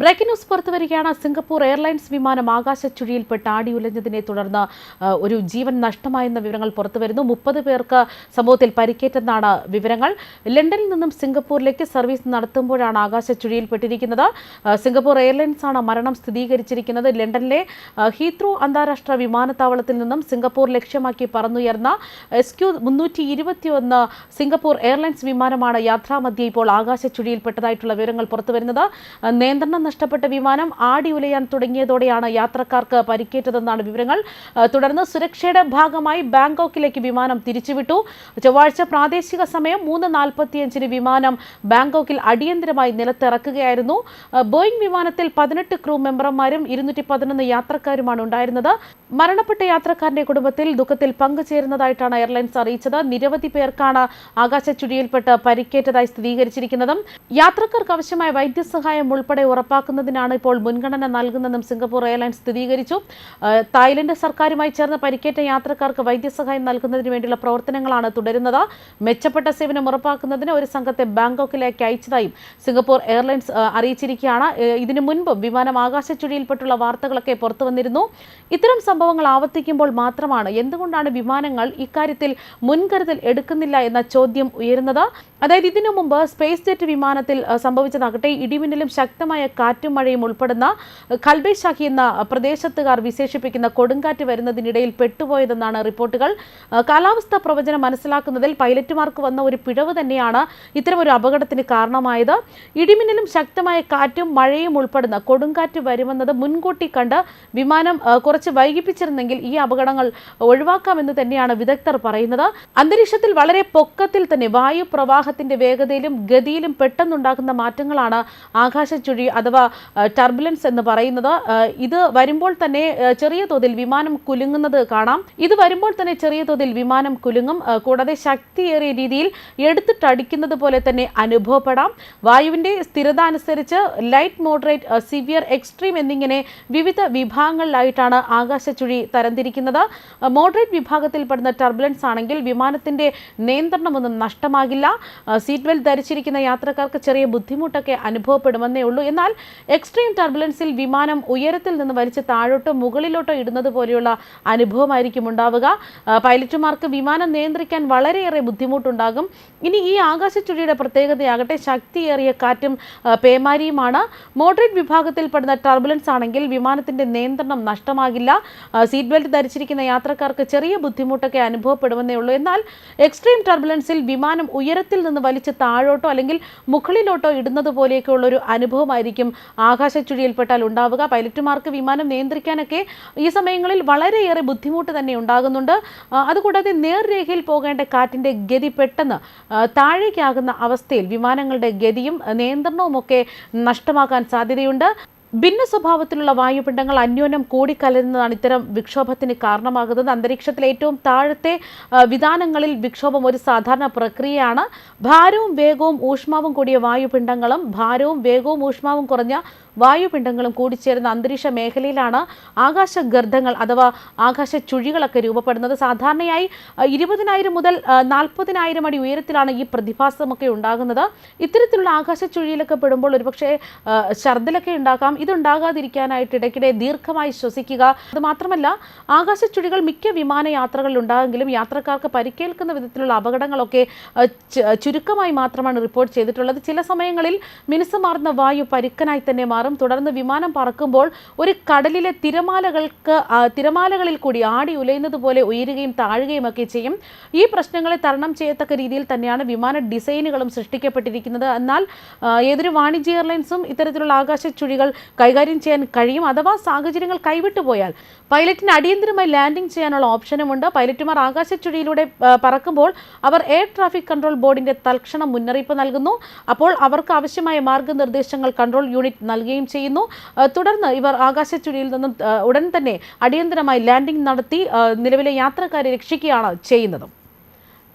Breaking news പുറത്തുവരികയാണ്. Singapore airlines വിമാനം ആകാശച്ചുഴിയിൽപ്പെട്ട് ആടിയുലഞ്ഞതിനെ തുടർന്ന് ഒരു ജീവൻ നഷ്ടമായെന്ന വിവരങ്ങൾ പുറത്തുവരുന്നു. മുപ്പത് പേർക്ക് സംഭവത്തിൽ പരിക്കേറ്റെന്നാണ് വിവരങ്ങൾ. ലണ്ടനിൽ നിന്നും സിംഗപ്പൂരിലേക്ക് സർവീസ് നടത്തുമ്പോഴാണ് ആകാശച്ചുഴിയിൽപ്പെട്ടിരിക്കുന്നത്. ചുഴിയിൽപ്പെട്ടിരിക്കുന്നത് സിംഗപ്പൂർ എയർലൈൻസ് ആണ് മരണം സ്ഥിരീകരിച്ചിരിക്കുന്നത്. ലണ്ടനിലെ ഹീത്രോ അന്താരാഷ്ട്ര വിമാനത്താവളത്തിൽ നിന്നും സിംഗപ്പൂർ ലക്ഷ്യമാക്കി പറന്നുയർന്ന എസ് ക്യു മുന്നൂറ്റി ഇരുപത്തിയൊന്ന് സിംഗപ്പൂർ എയർലൈൻസ് വിമാനമാണ് യാത്രാമധ്യേ ഇപ്പോൾ ആകാശച്ചുഴിയിൽപ്പെട്ടതായിട്ടുള്ള വിവരങ്ങൾ പുറത്തുവരുന്നത്. നിയന്ത്രണം നഷ്ടപ്പെട്ട വിമാനം ആടി ഉലയാൻ തുടങ്ങിയതോടെയാണ് യാത്രക്കാർക്ക് പരിക്കേറ്റതെന്നാണ് വിവരങ്ങൾ. തുടർന്ന് സുരക്ഷയുടെ ഭാഗമായി ബാങ്കോക്കിലേക്ക് വിമാനം തിരിച്ചുവിട്ടു. ചൊവ്വാഴ്ച പ്രാദേശിക സമയം മൂന്ന് നാൽപ്പത്തിയഞ്ചിന് വിമാനം ബാങ്കോക്കിൽ അടിയന്തരമായി നിലത്തിറക്കുകയായിരുന്നു. ബോയിംഗ് വിമാനത്തിൽ പതിനെട്ട് ക്രൂ മെമ്പർമാരും ഇരുന്നൂറ്റി പതിനൊന്ന് യാത്രക്കാരുമാണ് ഉണ്ടായിരുന്നത്. മരണപ്പെട്ട യാത്രക്കാരന്റെ കുടുംബത്തിൽ ദുഃഖത്തിൽ പങ്കുചേരുന്നതായിട്ടാണ് എയർലൈൻസ് അറിയിച്ചത്. നിരവധി പേർക്കാണ് ആകാശ ചുഴിയിൽപ്പെട്ട് പരിക്കേറ്റതായി സ്ഥിരീകരിച്ചിരിക്കുന്നതും. യാത്രക്കാർക്ക് ആവശ്യമായ വൈദ്യസഹായം ഉൾപ്പെടെ ഉറപ്പാക്കുന്നതിനാണ് ഇപ്പോൾ മുൻഗണന നൽകുന്നതെന്നും സിംഗപ്പൂർ എയർലൈൻസ് സ്ഥിരീകരിച്ചു. തായ്ലൻഡ് സർക്കാരുമായി ചേർന്ന് പരിക്കേറ്റ യാത്രക്കാർക്ക് വൈദ്യസഹായം നൽകുന്നതിന് വേണ്ടിയുള്ള പ്രവർത്തനങ്ങളാണ് തുടരുന്നത്. മെച്ചപ്പെട്ട സേവനം ഉറപ്പാക്കുന്നതിന് ഒരു സംഘത്തെ ബാങ്കോക്കിലേക്ക് അയച്ചതായും സിംഗപ്പൂർ എയർലൈൻസ് അറിയിച്ചിരിക്കുകയാണ്. ഇതിനു മുൻപ് വിമാനം ആകാശച്ചുഴിയിൽപ്പെട്ടുള്ള വാർത്തകളൊക്കെ പുറത്തു വന്നിരുന്നു ഇത്തരം സംഭവങ്ങൾ ആവർത്തിക്കുമ്പോൾ മാത്രമാണ് എന്തുകൊണ്ടാണ് വിമാനങ്ങൾ ഇക്കാര്യത്തിൽ മുൻകരുതൽ എടുക്കുന്നില്ല എന്ന ചോദ്യം ഉയരുന്നത്. അതായത് ഇതിനു മുമ്പ് സ്പേസ് ജെറ്റ് വിമാനത്തിൽ സംഭവിച്ചതാകട്ടെ. ഇടിമിന്നലും ശക്തമായ കാറ്റും മഴയും ഉൾപ്പെടുന്ന കൽബൈശാഖി എന്ന പ്രദേശത്തുകാർ വിശേഷിപ്പിക്കുന്ന കൊടുങ്കാറ്റ് വരുന്നതിനിടയിൽ പെട്ടുപോയതെന്നാണ് റിപ്പോർട്ടുകൾ. കാലാവസ്ഥ പ്രവചനം മനസ്സിലാക്കുന്നതിൽ പൈലറ്റുമാർക്ക് വന്ന ഒരു പിഴവ് തന്നെയാണ് ഇത്തരമൊരു അപകടത്തിന് കാരണമായത്. ഇടിമിന്നലും ശക്തമായ കാറ്റും മഴയും ഉൾപ്പെടുന്ന കൊടുങ്കാറ്റ് വരുമെന്നത് മുൻകൂട്ടി കണ്ട് വിമാനം കുറച്ച് വൈകിപ്പിച്ചിരുന്നെങ്കിൽ ഈ അപകടങ്ങൾ ഒഴിവാക്കാമെന്ന് തന്നെയാണ് വിദഗ്ധർ പറയുന്നത്. അന്തരീക്ഷത്തിൽ വളരെ പൊക്കത്തിൽ തന്നെ വായു പ്രവാഹത്തിന്റെ വേഗതയിലും ഗതിയിലും പെട്ടെന്നുണ്ടാകുന്ന മാറ്റങ്ങളാണ് ആകാശച്ചുഴി അഥവാ ടർബുലൻസ് എന്ന് പറയുന്നത് ഇത് വരുമ്പോൾ തന്നെ ചെറിയ തോതിൽ വിമാനം കുലുങ്ങുന്നത് കാണാം. ഇത് വരുമ്പോൾ തന്നെ ചെറിയ തോതിൽ വിമാനം കുലുങ്ങും കൂടാതെ ശക്തിയേറിയ രീതിയിൽ എടുത്തിട്ടടിക്കുന്നത് പോലെ തന്നെ അനുഭവപ്പെടാം. വായുവിന്റെ സ്ഥിരത അനുസരിച്ച് ലൈറ്റ് മോഡറേറ്റ് സിവിയർ എക്സ്ട്രീം എന്നിങ്ങനെ വിവിധ വിഭാഗങ്ങളിലായിട്ടാണ് ആകാശച്ചുഴി തരംതിരിക്കുന്നത്. മോഡറേറ്റ് വിഭാഗത്തിൽപ്പെടുന്ന ടർബുലൻസ് ആണെങ്കിൽ വിമാനത്തിന്റെ നിയന്ത്രണമൊന്നും നഷ്ടമാകില്ല. സീറ്റ് ബെൽറ്റ് ധരിച്ചിരിക്കുന്ന യാത്രക്കാർക്ക് ചെറിയ ബുദ്ധിമുട്ടൊക്കെ അനുഭവപ്പെടുമെന്നേ ഉള്ളൂ. എന്നാൽ എക്സ്ട്രീം ടർബുലൻസിൽ വിമാനം ഉയരത്തിൽ നിന്ന് വലിച്ച് താഴോട്ടോ മുകളിലോട്ടോ ഇടുന്നത് പോലെയുള്ള അനുഭവമായിരിക്കും ഉണ്ടാവുക. പൈലറ്റുമാർക്ക് വിമാനം നിയന്ത്രിക്കാൻ വളരെയേറെ ബുദ്ധിമുട്ടുണ്ടാകും. ഇനി ഈ ആകാശച്ചുഴിയുടെ പ്രത്യേകതയാകട്ടെ ശക്തിയേറിയ കാറ്റും പേമാരിയുമാണ്. മോഡറേറ്റ് വിഭാഗത്തിൽ വിഭാഗത്തിൽപ്പെടുന്ന ടർബുലൻസ് ആണെങ്കിൽ വിമാനത്തിന്റെ നിയന്ത്രണം നഷ്ടമാകില്ല. സീറ്റ് ബെൽറ്റ് ധരിച്ചിരിക്കുന്ന യാത്രക്കാർക്ക് ചെറിയ ബുദ്ധിമുട്ടൊക്കെ അനുഭവപ്പെടുമെന്നേ ഉള്ളൂ. എന്നാൽ എക്സ്ട്രീം ടർബുലൻസിൽ വിമാനം ഉയരത്തിൽ നിന്ന് വലിച്ച് താഴോട്ടോ അല്ലെങ്കിൽ മുകളിലോട്ടോ ഇടുന്നത് പോലെയൊക്കെയുള്ള ഒരു അനുഭവമായിരിക്കും ആകാശച്ചുഴിയിൽപ്പെട്ടാൽ ഉണ്ടാവുക. പൈലറ്റുമാർക്ക് വിമാനം നിയന്ത്രിക്കാനൊക്കെ ഈ സമയങ്ങളിൽ വളരെയേറെ ബുദ്ധിമുട്ട് തന്നെ ഉണ്ടാകുന്നുണ്ട്. അതുകൂടാതെ നേർരേഖയിൽ പോകേണ്ട കാറ്റിന്റെ ഗതി പെട്ടെന്ന് താഴേക്കാകുന്ന അവസ്ഥയിൽ വിമാനങ്ങളുടെ ഗതിയും നിയന്ത്രണവും ഒക്കെ നഷ്ടമാക്കാൻ സാധ്യതയുണ്ട്. ഭിന്ന സ്വഭാവത്തിലുള്ള വായുപിണ്ഡങ്ങൾ അന്യോന്യം കൂടിക്കലരുന്നതാണ് ഇത്തരം വിക്ഷോഭത്തിന് കാരണമാകുന്നത്. അന്തരീക്ഷത്തിലെ ഏറ്റവും താഴത്തെ വിധാനങ്ങളിൽ വിക്ഷോഭം ഒരു സാധാരണ പ്രക്രിയയാണ്. ഭാരവും വേഗവും ഊഷ്മാവും കൂടിയ വായുപിണ്ഡങ്ങളും ഭാരവും വേഗവും ഊഷ്മാവും കുറഞ്ഞ വായുപിണ്ഡങ്ങളും കൂടിച്ചേരുന്ന അന്തരീക്ഷ മേഖലയിലാണ് ആകാശഗർദ്ധങ്ങൾ അഥവാ ആകാശ ചുഴികളൊക്കെ രൂപപ്പെടുന്നത്. സാധാരണയായി ഇരുപതിനായിരം മുതൽ നാൽപ്പതിനായിരം അടി ഉയരത്തിലാണ് ഈ പ്രതിഭാസമൊക്കെ ഉണ്ടാകുന്നത്. ഇത്തരത്തിലുള്ള ആകാശ ചുഴിയിലൊക്കെ പെടുമ്പോൾ ഒരുപക്ഷെ ഛർദിലൊക്കെ ഉണ്ടാക്കാം ഇതുണ്ടാകാതിരിക്കാനായിട്ട് ഇടയ്ക്കിടെ ദീർഘമായി ശ്വസിക്കുക. അത് മാത്രമല്ല ആകാശച്ചുഴികൾ മിക്ക വിമാനയാത്രകളിൽ ഉണ്ടാകെങ്കിലും യാത്രക്കാർക്ക് പരിക്കേൽക്കുന്ന വിധത്തിലുള്ള അപകടങ്ങളൊക്കെ ചുരുക്കമായി മാത്രമാണ് റിപ്പോർട്ട് ചെയ്തിട്ടുള്ളത്. ചില സമയങ്ങളിൽ മിനുസമാർന്ന വായു പരുക്കനായി തന്നെ മാറും. തുടർന്ന് വിമാനം പറക്കുമ്പോൾ ഒരു കടലിലെ തിരമാലകൾക്ക് തിരമാലകളിൽ കൂടി ആടി ഉലയുന്നത് പോലെ ഉയരുകയും താഴുകയും ഒക്കെ ചെയ്യും. ഈ പ്രശ്നങ്ങളെ തരണം ചെയ്യത്തക്ക രീതിയിൽ തന്നെയാണ് വിമാന ഡിസൈനുകളും സൃഷ്ടിക്കപ്പെട്ടിരിക്കുന്നത്. എന്നാൽ ഏതൊരു വാണിജ്യ എയർലൈൻസും ഇത്തരത്തിലുള്ള ആകാശ ചുഴികൾ കൈകാര്യം ചെയ്യാൻ കഴിയും അഥവാ സാഹചര്യങ്ങൾ കൈവിട്ടുപോയാൽ പൈലറ്റിന് അടിയന്തരമായി ലാൻഡിംഗ് ചെയ്യാനുള്ള ഓപ്ഷനുമുണ്ട്. പൈലറ്റുമാർ ആകാശച്ചുഴിയിലൂടെ ചുഴിയിലൂടെ പറക്കുമ്പോൾ അവർ എയർ ട്രാഫിക് കൺട്രോൾ ബോർഡിന്റെ തൽക്ഷണം മുന്നറിയിപ്പ് നൽകുന്നു. അപ്പോൾ അവർക്ക് ആവശ്യമായ മാർഗനിർദ്ദേശങ്ങൾ കൺട്രോൾ യൂണിറ്റ് നൽകുകയും ചെയ്യുന്നു. തുടർന്ന് ഇവർ ആകാശച്ചുഴിയിൽ നിന്നും ഉടൻ തന്നെ അടിയന്തരമായി ലാൻഡിംഗ് നടത്തി നിലവിലെ യാത്രക്കാരെ രക്ഷിക്കുകയാണ് ചെയ്യുന്നത്.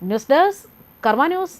News desk Karma news.